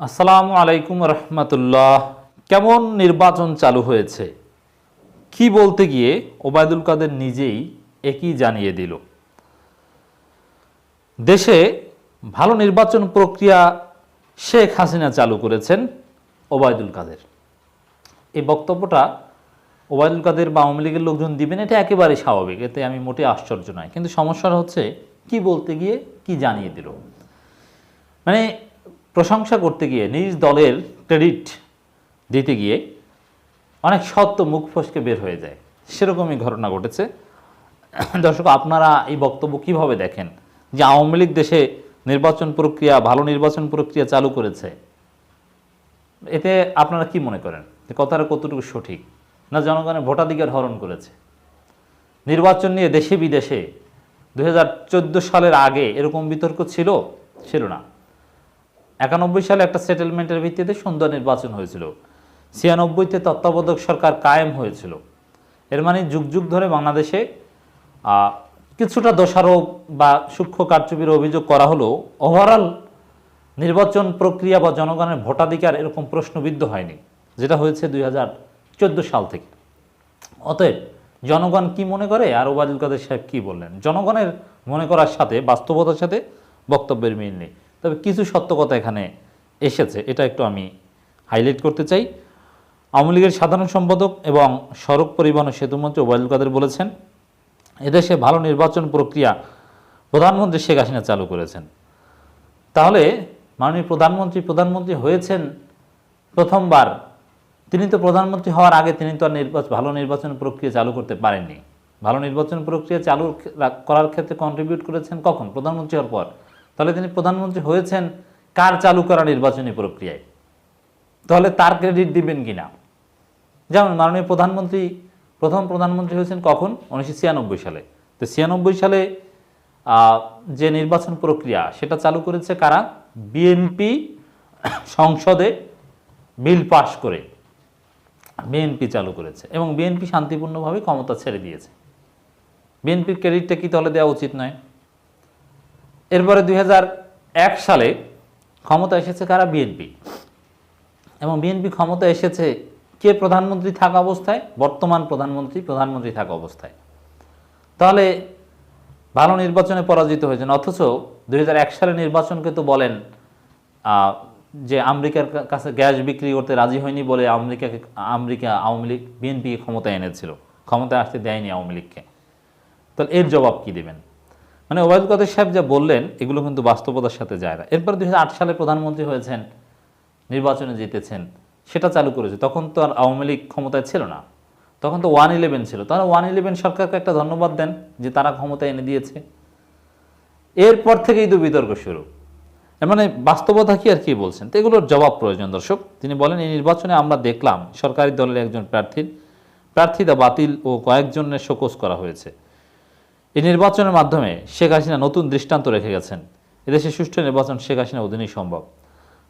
আসসালামু আলাইকুম রহমতুল্লাহ। কেমন নির্বাচন চালু হয়েছে? কি বলতে গিয়ে ওবায়দুল কাদের নিজেই একই জানিয়ে দিল। দেশে ভালো নির্বাচন প্রক্রিয়া শেখ হাসিনা চালু করেছেন ওবায়দুল কাদের। এই বক্তব্যটা ওবায়দুল কাদের বা আওয়ামী লীগের লোকজন দিবেন, এটা একেবারে স্বাভাবিক। এতে আমি মোটে আশ্চর্য নয় কিন্তু সমস্যাটা হচ্ছে, কি বলতে গিয়ে কি জানিয়ে দিল? মানে প্রশংসা করতে গিয়ে, নিজ দলের ক্রেডিট দিতে গিয়ে অনেক সত্য মুখ ফসকে বের হয়ে যায়। সেরকমই ঘটনা ঘটেছে। দর্শক, আপনারা এই বক্তব্য কীভাবে দেখেন? যে আওয়ামী লীগ দেশে নির্বাচন প্রক্রিয়া, ভালো নির্বাচন প্রক্রিয়া চালু করেছে। এতে আপনারা কি মনে করেন? যে কথাটা কতটুকু সঠিক? না জনগণের ভোটাধিকার হরণ করেছে? নির্বাচন নিয়ে দেশে বিদেশে দু হাজার চোদ্দ সালের আগে এরকম বিতর্ক ছিল? ছিল না। একানব্বই সালে একটা সেটেলমেন্টের ভিত্তিতে সুন্দর নির্বাচন হয়েছিল। ছিয়ানব্বইতে তত্ত্বাবধায়ক সরকার কায়েম হয়েছিল। এর মানে যুগ যুগ ধরে বাংলাদেশে কিছুটা দোষারোপ বা সূক্ষ্ম কারচুপির অভিযোগ করা হলেও ওভারঅল নির্বাচন প্রক্রিয়া বা জনগণের ভোটাধিকার এরকম প্রশ্নবিদ্ধ হয়নি, যেটা হয়েছে দুই হাজার চোদ্দ সাল থেকে। অতএব জনগণ কি মনে করে আর ওবায়দুল কাদের সাহেব কি বললেন? জনগণের মনে করার সাথে, বাস্তবতার সাথে বক্তব্যের মিল নেই। তবে কিছু সত্য কথা এখানে এসেছে, এটা একটু আমি হাইলাইট করতে চাই। আওয়ামী লীগের সাধারণ সম্পাদক এবং সড়ক পরিবহন ও সেতুমন্ত্রী ওবায়দুল কাদের বলেছেন, এদেশে ভালো নির্বাচন প্রক্রিয়া প্রধানমন্ত্রী শেখ হাসিনা চালু করেছেন। তাহলে মাননীয় প্রধানমন্ত্রী প্রধানমন্ত্রী হয়েছেন প্রথমবার। তিনি তো প্রধানমন্ত্রী হওয়ার আগে তিনি তো আর নির্বাচন ভালো নির্বাচন প্রক্রিয়া চালু করতে পারেননি। ভালো নির্বাচন প্রক্রিয়া চালু করার ক্ষেত্রে কন্ট্রিবিউট করেছেন কখন? প্রধানমন্ত্রী হওয়ার পর। তাহলে তিনি প্রধানমন্ত্রী হয়েছেন কার চালু করা নির্বাচনী প্রক্রিয়ায়? তাহলে তার ক্রেডিট দিবেন কিনা? যেমন মাননীয় প্রধানমন্ত্রী, প্রথম প্রধানমন্ত্রী হয়েছেন কখন? উনিশশো ছিয়ানব্বই সালে। তো ছিয়ানব্বই সালে যে নির্বাচন প্রক্রিয়া, সেটা চালু করেছে কারা? বিএনপি সংসদে বিল পাশ করে। বিএনপি চালু করেছে এবং বিএনপি শান্তিপূর্ণভাবে ক্ষমতা ছেড়ে দিয়েছে। বিএনপির ক্রেডিটটা কি তাহলে দেওয়া উচিত নয়? এরপরে দুই হাজার এক সালে ক্ষমতা এসেছে কারা? বিএনপি। এবং বিএনপি ক্ষমতা এসেছে কে প্রধানমন্ত্রী থাকা অবস্থায়? বর্তমান প্রধানমন্ত্রী প্রধানমন্ত্রী থাকা অবস্থায়। তাহলে ভালো নির্বাচনে পরাজিত হয়েছেন। অথচ দুই হাজার এক সালে নির্বাচনকে তো বলেন যে আমেরিকার কাছে গ্যাস বিক্রি করতে রাজি হয়নি বলে আমেরিকাকে, আমেরিকা আওয়ামী লীগ বিএনপিকে ক্ষমতায় এনেছিল। ক্ষমতায় আসতে দেয়নি আওয়ামী লীগকে। তাহলে এর জবাব কি দেবেন? মানে ওবায়দুল কাদের সাহেব যা বললেন, এগুলো কিন্তু বাস্তবতার সাথে যায় না। এরপর দুই হাজার আট সালে প্রধানমন্ত্রী হয়েছেন, নির্বাচনে জিতেছেন, সেটা চালু করেছে। তখন তো আর আওয়ামী লীগ ক্ষমতায় ছিল না। তখন তো ওয়ান ইলেভেন ছিল। তারা ওয়ান ইলেভেন সরকারকে একটা ধন্যবাদ দেন যে তারা ক্ষমতায় এনে দিয়েছে। এরপর থেকেই তো বিতর্ক শুরু। মানে বাস্তবতা কি আর কি বলছেন? তো এগুলোর জবাব প্রয়োজন, দর্শক। তিনি বলেন, এই নির্বাচনে আমরা দেখলাম সরকারি দলের একজন প্রার্থীর প্রার্থিতা বাতিল ও কয়েকজনের শোকস করা হয়েছে। এই নির্বাচনের মাধ্যমে শেখ হাসিনা নতুন দৃষ্টান্ত রেখে গেছেন। এদেশে সুষ্ঠু নির্বাচন শেখ হাসিনা অধীনেই সম্ভব।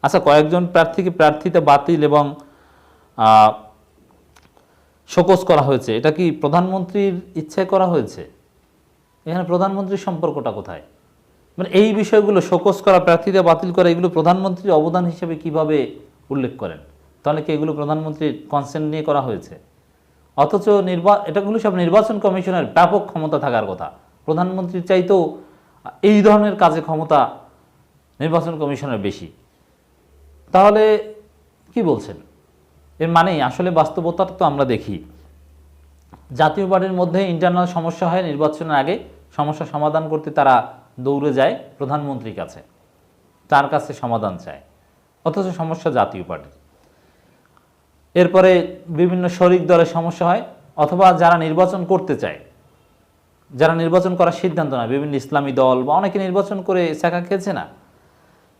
আচ্ছা কয়েকজন প্রার্থীকে প্রার্থিতা বাতিল এবং শোকজ করা হয়েছে, এটা কি প্রধানমন্ত্রীর ইচ্ছায় করা হয়েছে? এখানে প্রধানমন্ত্রীর সম্পর্কটা কোথায়? মানে এই বিষয়গুলো শোকজ করা প্রার্থীদের বাতিল করা, এগুলো প্রধানমন্ত্রীর অবদান হিসেবে কীভাবে উল্লেখ করেন? তাহলে কি এগুলো প্রধানমন্ত্রীর কনসেন্ট নিয়ে করা হয়েছে? অথচ নির্বা এটাগুলো সব নির্বাচন কমিশনের ব্যাপক ক্ষমতা থাকার কথা। প্রধানমন্ত্রীর চাইতেও এই ধরনের কাজে ক্ষমতা নির্বাচন কমিশনের বেশি। তাহলে কি বলছেন? এর মানে আসলে বাস্তবতাটা তো আমরা দেখি। জাতীয় পার্টির মধ্যে ইন্টারনাল সমস্যা হয়, নির্বাচনের আগে সমস্যা সমাধান করতে তারা দৌড়ে যায় প্রধানমন্ত্রীর কাছে। তার কাছে সমাধান চায়। অথচ সমস্যা জাতীয় পার্টির। এরপরে বিভিন্ন শরিক দলের সমস্যা হয়, অথবা যারা নির্বাচন করতে চায়। যারা নির্বাচন করার সিদ্ধান্ত নেয়, বিভিন্ন ইসলামী দল বা অনেকে নির্বাচন করে চাকা খেয়েছে না।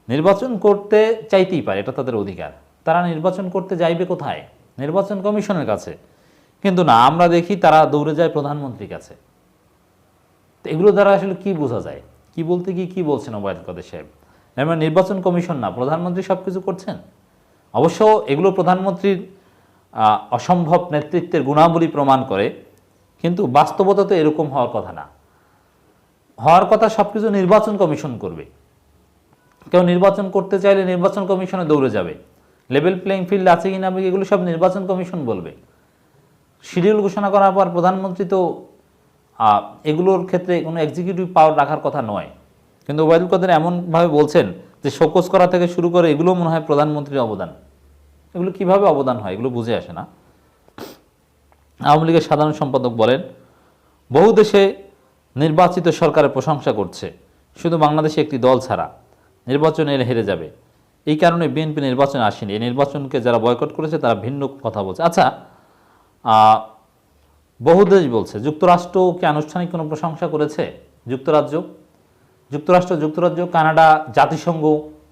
নির্বাচন করতে চাইতেই পারে, এটা তাদের অধিকার। তারা নির্বাচন করতে যাইবে কোথায়? নির্বাচন কমিশনের কাছে। কিন্তু না, আমরা দেখি তারা দৌড়ে যায় প্রধানমন্ত্রীর কাছে। তো এগুলো দ্বারা আসলে কি বোঝা যায়? কি বলতে কি কি বলছেন ওবায়দুল কাদের সাহেব? এবার নির্বাচন কমিশন না, প্রধানমন্ত্রী সব কিছু করছেন। অবশ্য এগুলো প্রধানমন্ত্রীর অসম্ভব নেতৃত্বের গুণাবলী প্রমাণ করে, কিন্তু বাস্তবতা তো এরকম হওয়ার কথা না। হওয়ার কথা সব কিছু নির্বাচন কমিশন করবে। কেউ নির্বাচন করতে চাইলে নির্বাচন কমিশনে দৌড়ে যাবে। লেভেল প্লেইং ফিল্ড আছে কি না এগুলো সব নির্বাচন কমিশন বলবে। শিডিউল ঘোষণা করার পর প্রধানমন্ত্রী তো এগুলোর ক্ষেত্রে কোনো এক্সিকিউটিভ পাওয়ার রাখার কথা নয়। কিন্তু ওবায়দুল কাদের এমনভাবে বলছেন যে শোকস করা থেকে শুরু করে এগুলো মনে হয় প্রধানমন্ত্রীর অবদান। এগুলো কীভাবে অবদান হয় এগুলো বুঝে আসে না। আওয়ামী লীগের সাধারণ সম্পাদক বলেন, বহু দেশে নির্বাচিত সরকারের প্রশংসা করছে, শুধু বাংলাদেশে একটি দল ছাড়া। নির্বাচনে এলে হেরে যাবে। এই কারণে বিএনপি নির্বাচনে আসেনি। এই নির্বাচনকে যারা বয়কট করেছে, তারা ভিন্ন কথা বলছে। আচ্ছা বহু দেশ বলছে, যুক্তরাষ্ট্র কি আনুষ্ঠানিক কোনো প্রশংসা করেছে? যুক্তরাজ্য? যুক্তরাষ্ট্র, যুক্তরাজ্য, কানাডা, জাতিসংঘ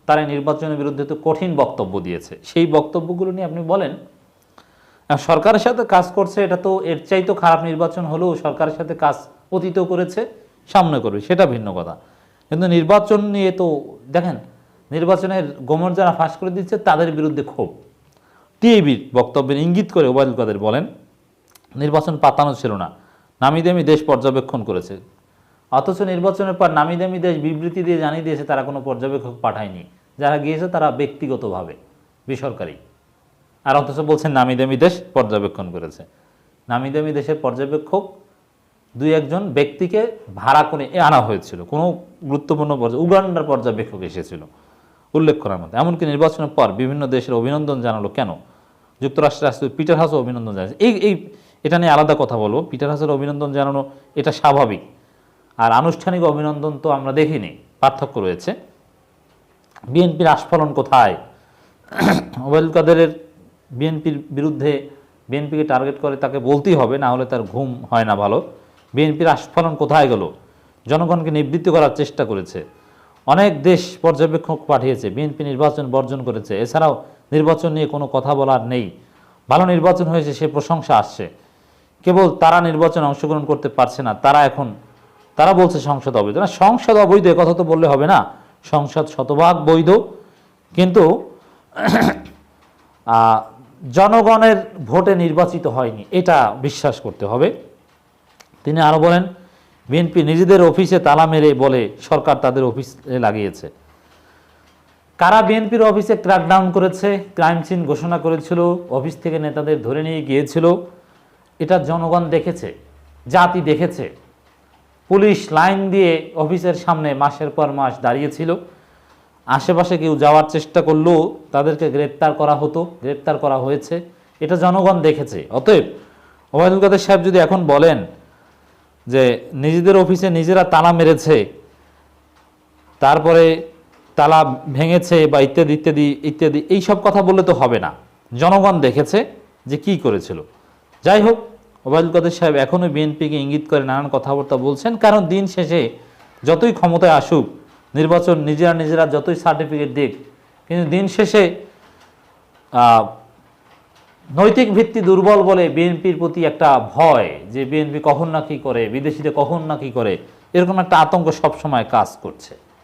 তারা নির্বাচনের বিরুদ্ধে তো কঠিন বক্তব্য দিয়েছে। সেই বক্তব্যগুলো নিয়ে আপনি বলেন সরকারের সাথে কাজ করছে, এটা তো এর চাই তো খারাপ নির্বাচন হলেও সরকারের সাথে কাজ অতীত করেছে, সামনে করবে, সেটা ভিন্ন কথা। কিন্তু নির্বাচন নিয়ে তো, দেখেন, নির্বাচনের গোমর যারা ফাঁস করে দিচ্ছে, তাদের বিরুদ্ধে ক্ষোভ। টিএবির বক্তব্যের ইঙ্গিত করে ওবায়দুল কাদের বলেন, নির্বাচন পাতানো ছিল না, নামি দামি দেশ পর্যবেক্ষণ করেছে। অথচ নির্বাচনের পর নামি দামি দেশ বিবৃতি দিয়ে জানিয়ে দিয়েছে, তারা কোনো পর্যবেক্ষক পাঠায়নি। যারা গিয়েছে তারা ব্যক্তিগতভাবে, বেসরকারি। আর অথচ বলছেন নামি দামি দেশ পর্যবেক্ষণ করেছে। নামি দামি দেশের পর্যবেক্ষক দুই একজন ব্যক্তিকে ভাড়া করে আনা হয়েছিল। কোনো গুরুত্বপূর্ণ পর্যায়ে উগান্ডার পর্যবেক্ষক এসেছিল উল্লেখ করার মতো। এমনকি নির্বাচনের পর বিভিন্ন দেশের অভিনন্দন জানালো কেন? যুক্তরাষ্ট্রের রাষ্ট্রপতি পিটার হাসও অভিনন্দন জানিয়েছে এই এই, এটা নিয়ে আলাদা কথা বলব। পিটার হাসের অভিনন্দন জানানো এটা স্বাভাবিক। আর আনুষ্ঠানিক অভিনন্দন তো আমরা দেখিনি, পার্থক্য রয়েছে। বিএনপির আস্ফলন কোথায়? ওবায়দুল কাদেরের বিএনপির বিরুদ্ধে বিএনপিকে টার্গেট করে তাকে বলতেই হবে, না হলে তার ঘুম হয় না ভালো। বিএনপির আস্ফলন কোথায় গেল? জনগণকে নিবৃত্ত করার চেষ্টা করেছে। অনেক দেশ পর্যবেক্ষক পাঠিয়েছে, বিএনপি নির্বাচন বর্জন করেছে। এছাড়াও নির্বাচন নিয়ে কোনো কথা বলার নেই। ভালো নির্বাচন হয়েছে, সে প্রশংসা আসছে। কেবল তারা নির্বাচনে অংশগ্রহণ করতে পারছে না, তারা এখন, তারা বলছে সংসদ অবৈধ। না, সংসদ অবৈধ কথা তো বললে হবে না। সংসদ শতভাগ বৈধ। কিন্তু জনগণের ভোটে নির্বাচিত হয়নি, এটা বিশ্বাস করতে হবে। তিনি আরও বলেন বিএনপি নিজেদের অফিসে তালা মেরে বলে সরকার তাদের অফিসে লাগিয়েছে। কারা বিএনপির অফিসে ক্র্যাকডাউন করেছে ক্রাইম সিন ঘোষণা করেছিল, অফিস থেকে নেতাদের ধরে নিয়ে গিয়েছিল, এটা জনগণ দেখেছে, জাতি দেখেছে। পুলিশ লাইন দিয়ে অফিসের সামনে মাসের পর মাস দাঁড়িয়েছিল। আশেপাশে কেউ যাওয়ার চেষ্টা করলেও তাদেরকে গ্রেপ্তার করা হতো, গ্রেপ্তার করা হয়েছে। এটা জনগণ দেখেছে। অতএব ওবায়দুল কাদের সাহেব যদি এখন বলেন যে নিজেদের অফিসে নিজেরা তালা মেরেছে, তারপরে তালা ভেঙেছে বা ইত্যাদি ইত্যাদি ইত্যাদি এই সব কথা বললে তো হবে না। জনগণ দেখেছে যে কি করেছিল। যাই হোক ওবায়দুল কাদের সাহেব এখনও বিএনপিকে ইঙ্গিত করে নানান কথাবার্তা বলছেন, কারণ দিন শেষে যতই ক্ষমতায় আসুক, নির্বাচন নিজেরা নিজেরা যতই সার্টিফিকেট দিক, কিন্তু দিন শেষে নৈতিক ভিত্তি দুর্বল বলে বিএনপির প্রতি একটা ভয় যে বিএনপি কখন না কী করে বিদেশিতে কখন না কী করে, এরকম একটা আতঙ্ক সবসময় কাজ করছে।